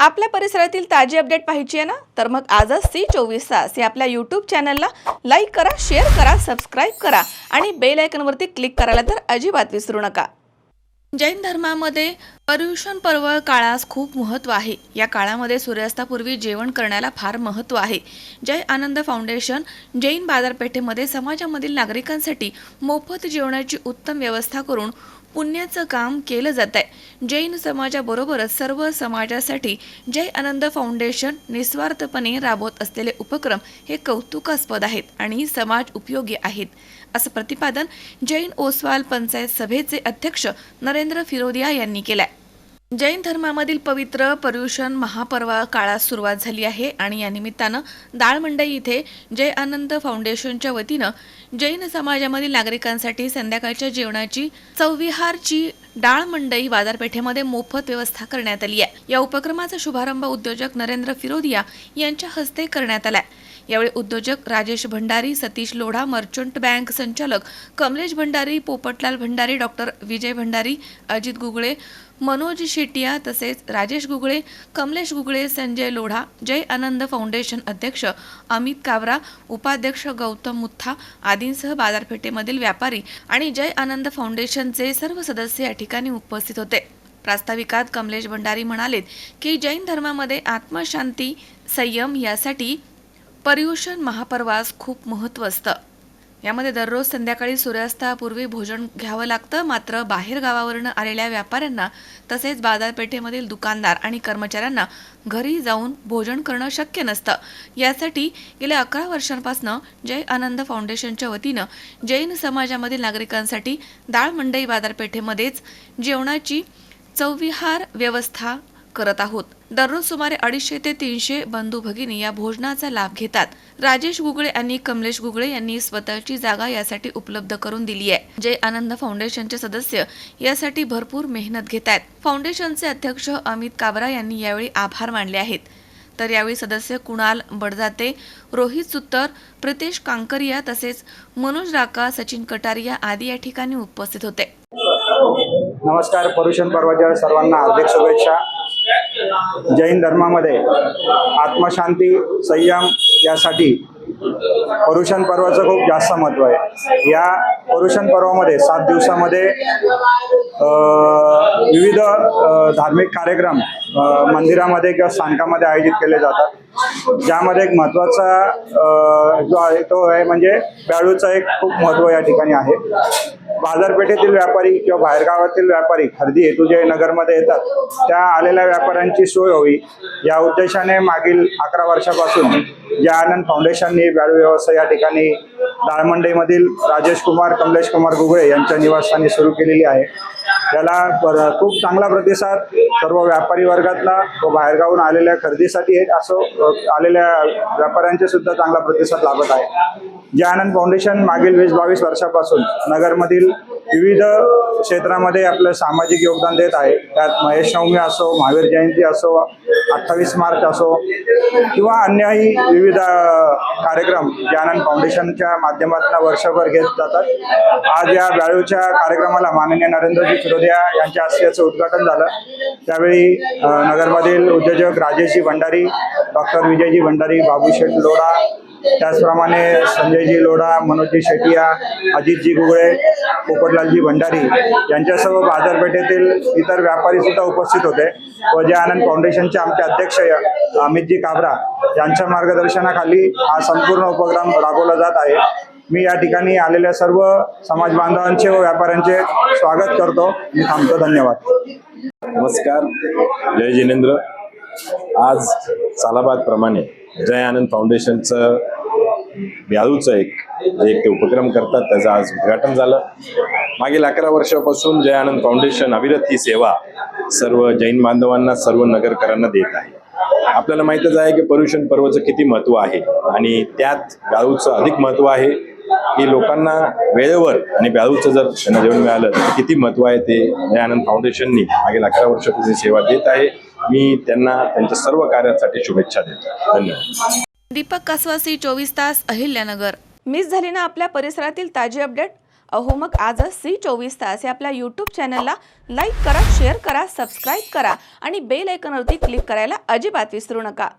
आपल्या परिसरातील ताजी अपडेट पाहिजे आहे ना? तर मग आजच सी चोवीस तास या आपल्या यूट्यूब चॅनलला लाईक करा शेअर करा सबस्क्राईब करा आणि बेल आयकनवरती क्लिक करायला तर अजिबात विसरू नका. जैन धर्मामध्ये पर्युषण पर्व काळास खूप महत्त्व आहे. या काळामध्ये सूर्यास्तापूर्वी जेवण करण्याला फार महत्त्व आहे. जय आनंद फाउंडेशन जैन बाजारपेठेमध्ये समाजामधील नागरिकांसाठी मोफत जेवणाची उत्तम व्यवस्था करून पुण्याचं काम केलं जात आहे जैन समाजाबरोबरच सर्व समाजासाठी जय आनंद फाउंडेशन निस्वार्थपणे राबवत असलेले उपक्रम हे कौतुकास्पद आहेत आणि समाज उपयोगी आहेत. असं प्रतिपादन जैन ओसवाल पंचायत सभेचे अध्यक्ष नरेंद्र फिरोदिया यांनी केलं आहे जैन धर्मामधील पवित्र पर्युषण महापर्वा काळात सुरुवात झाली आहे आणि या निमित्तानं दाळमंडई इथे जय आनंद फाउंडेशनच्या वतीनं जैन समाजामधील नागरिकांसाठी संध्याकाळच्या जेवणाची चौविहारची डाळ मंडई बाजारपेठेमध्ये मोफत व्यवस्था करण्यात आली आहे. या उपक्रमाचा शुभारंभ उद्योजक नरेंद्र फिरोदिया यांच्या हस्ते करण्यात आलाय. यावेळी उद्योजक राजेश भंडारी सतीश लोढा मर्चंट बँक संचालक कमलेश भंडारी पोपटलाल भंडारी डॉक्टर विजय भंडारी अजित गुगळे मनोज शेटिया तसेच राजेश गुगळे कमलेश गुगळे संजय लोढा जय आनंद फाउंडेशन अध्यक्ष अमित कावरा उपाध्यक्ष गौतम मुथा आदींसह बाजारपेठेमधील व्यापारी आणि जय आनंद फाउंडेशनचे सर्व सदस्य या ठिकाणी उपस्थित होते. प्रास्ताविकात कमलेश भंडारी म्हणालेत की जैन धर्मामध्ये आत्मशांती संयम यासाठी पर्युषण महापर्वास खूप महत्त्व असतं. यामध्ये दररोज संध्याकाळी सूर्यास्तापूर्वी भोजन घ्यावं लागतं मात्र बाहेर गावावरनं आलेल्या व्यापाऱ्यांना तसेच बाजारपेठेमधील दुकानदार आणि कर्मचाऱ्यांना घरी जाऊन भोजन करणं शक्य नसतं. यासाठी गेल्या अकरा वर्षांपासून जय आनंद फाउंडेशनच्या वतीनं जैन समाजामधील नागरिकांसाठी दाळ मंडई बाजारपेठेमध्येच जेवणाची चौविहार व्यवस्था करत आहोत. दररोज सुमारे अडीचशे ते तीनशे बंधू भगिनी या भोजनाचा लाभ घेतात. राजेश गुगळे आणि कमलेश गुगळे यांनी स्वतःची जागा यासाठी उपलब्ध करून दिली आहे. जय आनंद फाउंडेशनचे सदस्य यासाठी भरपूर मेहनत घेत आहेत फाउंडेशनचे अध्यक्ष अमित काबरा यांनी यावेळी आभार मानले आहेत. तर यावेळी सदस्य कुणाल बडजाते रोहित सुत्तर प्रितेश कांकरिया तसेच मनोज राका सचिन कटारिया आदी या ठिकाणी उपस्थित होते. नमस्कार पर्युषण पर्वाच्या सर्वांना हार्दिक शुभेच्छा. जैन धर्मामध्ये आत्मशांती संयम यासाठी पर्युषण पर्वाचं खूप जास्त महत्त्व आहे. या पर्युषण पर्वामध्ये सात दिवसामध्ये विविध धार्मिक कार्यक्रम मंदिरामध्ये किंवा स्थानकामध्ये आयोजित केले जातात. ज्यामध्ये एक महत्त्वाचा जो आहे तो आहे म्हणजे ब्याळूचं एक खूप महत्त्व या ठिकाणी आहे. बाजारपेठेतील व्यापारी किंवा बाहेरगावातील व्यापारी खरेदी हेतू जे नगरमध्ये येतात त्या आलेल्या व्यापाऱ्यांची सोय होई या उद्देशाने मागील अकरा वर्षापासून या आनंद फाउंडेशनने व्याळू व्यवस्था या ठिकाणी दाळमंडईमधील राजेश कुमार कमलेश कुमार गुगळे यांच्या निवासस्थानी सुरू केलेली आहे. त्याला खूप चांगला प्रतिसाद सर्व व्यापारी वर्गातला व बाहेरगावून आलेल्या खरेदीसाठी असं आलेल्या व्यापाऱ्यांचे सुद्धा चांगला प्रतिसाद लाभत आहे. जे आनंद फाउंडेशन मागील वीस बावीस वर्षापासून नगरमधील विविध क्षेत्रामध्ये आपलं सामाजिक योगदान देत आहे. त्यात महेश नवमी असो महावीर जयंती असो अठ्ठावीस मार्च असो किंवा अन्यही विविध कार्यक्रम जे आनंद फाउंडेशनच्या माध्यमातून वर्षभर घेत जातात. आज या ब्याळूच्या कार्यक्रमाला माननीय नरेंद्रजी अयोध्या यांच्या हस्ते याचं उद्घाटन झालं. त्यावेळी नगरमधील उद्योजक राजेशजी भंडारी डॉक्टर विजयजी भंडारी बाबू शेठ लोढा त्याचप्रमाणे संजयजी लोढा मनोजजी शेटिया अजितजी गुगळे पोपटलालजी भंडारी यांच्यासह बाजारपेठेतील इतर व्यापारी सुद्धा उपस्थित होते. व जे आनंद फाउंडेशनचे आमचे अध्यक्ष अमितजी काबरा यांच्या मार्गदर्शनाखाली हा संपूर्ण उपक्रम राबवला जात आहे. मी या ठिकाणी आलेल्या सर्व समाज बांधवांचे व व्यापाऱ्यांचे स्वागत करतो. मी थांबतो. धन्यवाद. नमस्कार. जय जिनेंद्र. आज सालाबाद प्रमाणे जय आनंद फाउंडेशनचं ब्याळूचं एक जे एक ते उपक्रम करतात त्याचं आज उद्घाटन झालं. मागील अकरा वर्षापासून जय आनंद फाउंडेशन अविरत ही सेवा सर्व जैन बांधवांना सर्व नगरकरांना देत आहे. आपल्याला माहीतच आहे की पर्युषण पर्वचं किती महत्त्व आहे आणि त्यात गाळूचं अधिक महत्त्व आहे. की लोकांना वेळेवर आणि ब्याळूचं जर त्यांना जेवण मिळालं तर किती महत्त्व आहे ते? जय आनंद फाउंडेशननी मागील अकरा वर्षापासून सेवा देत आहे. मी त्यांना त्यांच्या सर्व कार्यासाठी शुभेच्छा देतो. धन्यवाद. दीपक कासवासी चोवीस तास अहिल्यानगर. मिस झाली ना आपल्या परिसरातील ताजी अपडेट? अहो मग आजच सी चोवीस तास या आपल्या यूट्यूब चॅनलला लाईक करा शेअर करा सबस्क्राईब करा आणि बेल आयकॉनवरती क्लिक करायला अजिबात विसरू नका.